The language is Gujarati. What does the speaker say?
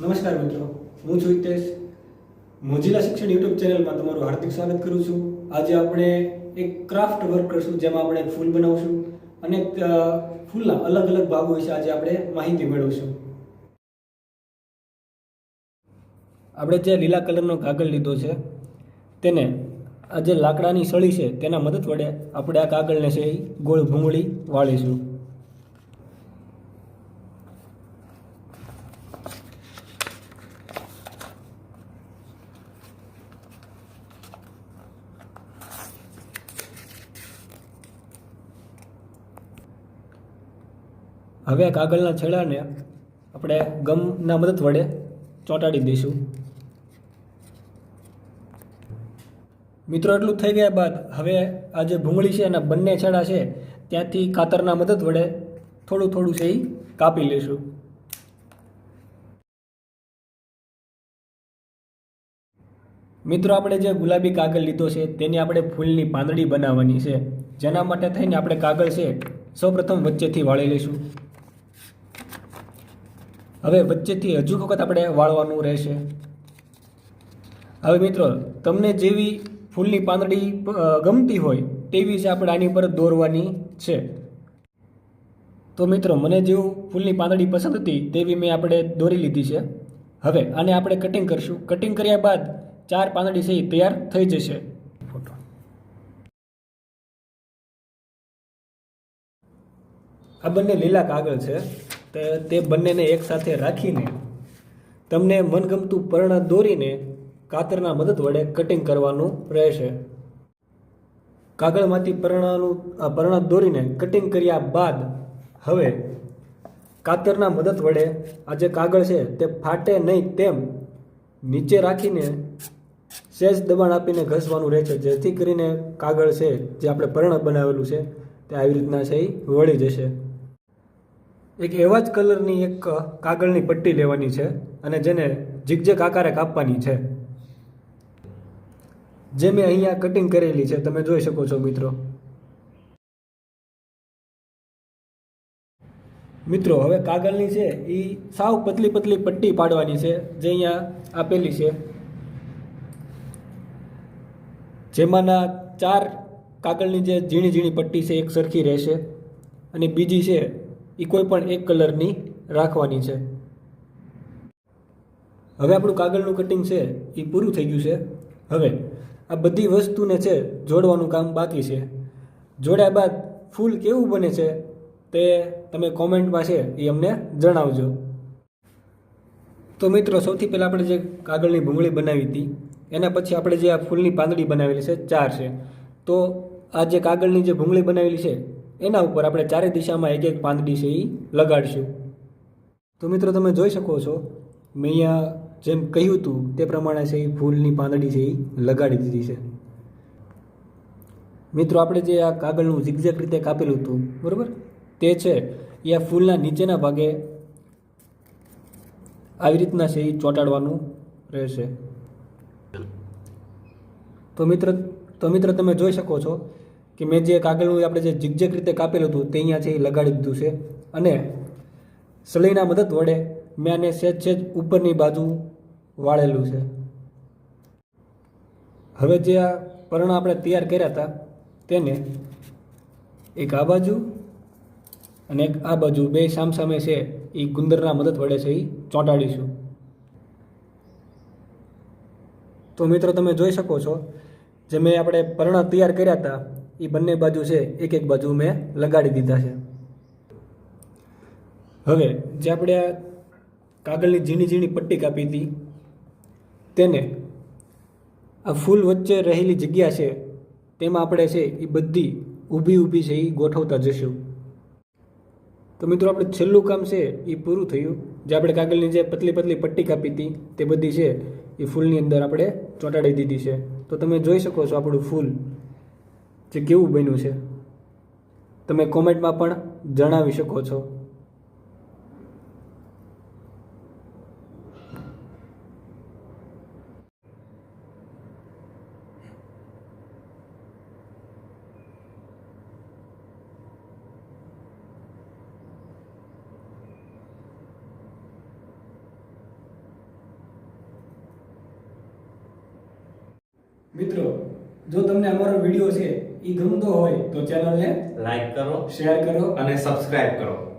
નમસ્કાર મિત્રો. હું છું હિતેશ. મોજીલા શિક્ષણ યુટ્યુબ ચેનલમાં તમારું હાર્દિક સ્વાગત કરું છું. આજે આપણે એક ક્રાફ્ટ વર્ક કરશું જેમાં આપણે ફૂલ બનાવશું અને ફૂલના અલગ અલગ ભાગો વિશે આજે આપણે માહિતી મેળવશું. આપણે જે લીલા કલરનો કાગળ લીધો છે, તેને, આ જે લાકડાની સળી છે, તેના મદદ વડે આપણે આ કાગળને છે એ ગોળ ભૂંગળી વાળીશું. હવે કાગળના છેડાને આપણે ગમના મદદ વડે ચોંટાડી દઈશું. મિત્રો, એટલું થઈ ગયા બાદ હવે આ જે ભૂંગળી છે એના બંને છેડા છે, ત્યાંથી કાતરના મદદ વડે થોડું થોડું છે કાપી લઈશું. મિત્રો, આપણે જે ગુલાબી કાગળ લીધો છે, તેની આપણે ફૂલની પાંદડી બનાવવાની છે. જેના માટે થઈને આપણે કાગળ છે, સૌપ્રથમ વચ્ચેથી વાળી લઈશું. હવે વચ્ચેથી હજુ વખત આપણે વાળવાનું રહેશે. હવે મિત્રો તમને જેવી ફૂલની પાંદડી ગમતી હોય તેવી જ આપણે આની પર દોરવાની છે. તો મિત્રો મને જેવું ફૂલની પાંદડી પસંદ હતી તેવી મેં આપણે દોરી લીધી છે. હવે આને આપણે કટિંગ કરશું. કટિંગ કર્યા બાદ ચાર પાંદડી છે એ તૈયાર થઈ જશે. આ બંને લીલા કાગળ છે. તો બંનેને એકસાથે રાખીને તમને મનગમતું પર્ણ દોરીને કાતરના મદદ વડે કટિંગ કરવાનું રહેશે. કાગળમાંથી પર્ણનું પર્ણ દોરીને કટિંગ કર્યા બાદ હવે કાતરના મદદ વડે આ જે કાગળ છે તે ફાટે નહીં તેમ નીચે રાખીને સહેજ દબાણ આપીને ઘસવાનું રહે છે. જેથી કરીને કાગળ છે જે આપણે પર્ણ બનાવેલું છે તે આવી રીતના છે એ વળી જશે. એક એવા જ કલરની એક કાગળની પટ્ટી લેવાની છે અને જેને જીગજેક આકારે કાપવાની છે. જે મેં અહીંયા કટિંગ કરેલી છે, તમે જોઈ શકો છો મિત્રો. મિત્રો, હવે કાગળની છે, એ સાવ પતલી પતલી પટ્ટી પાડવાની છે, જે અહીંયા આપેલી છે. જેમાંના ચાર કાગળની જે ઝીણી ઝીણી પટ્ટી છે, એક સરખી રહેશે અને બીજી છે એ કોઈ પણ એક કલરની રાખવાની છે. હવે આપણું કાગળનું કટિંગ છે એ પૂરું થઈ ગયું છે. હવે આ બધી વસ્તુને છે, જોડવાનું કામ બાકી છે. જોડ્યા બાદ ફૂલ કેવું બને છે તે તમે કોમેન્ટમાં છે એ અમને જણાવજો. તો મિત્રો, સૌથી પહેલાં આપણે જે કાગળની ભૂંગળી બનાવી હતી, એના પછી આપણે જે આ ફૂલની પાંદડી બનાવેલી છે, ચાર છે. તો આ જે કાગળની જે ભૂંગળી બનાવેલી છે એના ઉપર આપણે ચારે દિશામાં એક એક પાંદડી છે એ લગાડીશું. તો મિત્રો તમે જોઈ શકો છો, મેં અહીંયા જેમ કહ્યું હતું તે પ્રમાણે છે એ ફૂલની પાંદડી છે એ લગાડી દીધી છે. મિત્રો આપણે જે આ કાગળનું ઝિગઝેક રીતે કાપેલું હતું, બરાબર? તે છે એ આ ફૂલના નીચેના ભાગે આવી રીતના છે એ ચોંટાડવાનું રહેશે. તો મિત્ર તો મિત્ર તમે જોઈ શકો છો કે મેં જે કાગળનું આપણે જે ઝિગઝેક રીતે કાપેલું હતું તે અહીંયા છે એ લગાડી દીધું છે. અને સળીના મદદ વડે મેં આને સહેજ સહેજ ઉપરની બાજુ વાળેલું છે. હવે જે આ પર્ણ આપણે તૈયાર કર્યા હતા તેને એક આ બાજુ અને એક આ બાજુ બે સામસામે છે એ ગુંદરના મદદ વડે છે એ ચોંટાડીશું. તો મિત્રો તમે જોઈ શકો છો, જે મેં આપણે પર્ણ તૈયાર કર્યા હતા એ બંને બાજુ છે, એક એક બાજુ મેં લગાડી દીધા છે. હવે જે આપણે આ કાગળની ઝીણી ઝીણી પટ્ટી કાપી હતી, તેને આ ફૂલ વચ્ચે રહેલી જગ્યા છે, તેમાં આપણે છે એ બધી ઊભી ઊભી છે, એ ગોઠવતા જશું તો મિત્રો આપણે છેલ્લું કામ છે એ પૂરું થયું. જે આપણે કાગળની જે પતલી પતલી પટ્ટી કાપી હતી, તે બધી છે એ ફૂલની અંદર આપણે ચોંટાડી દીધી છે. તો તમે જોઈ શકો છો આપણું ફૂલ. જે કેવું બન્યું છે? તમે કોમેન્ટમાં પણ જણાવી શકો છો. મિત્રો જો તમને અમારો વીડિયો છે એ ગમતો હોય તો ચેનલને લાઈક કરો. શેર કરો. અને સબસ્ક્રાઇબ કરો.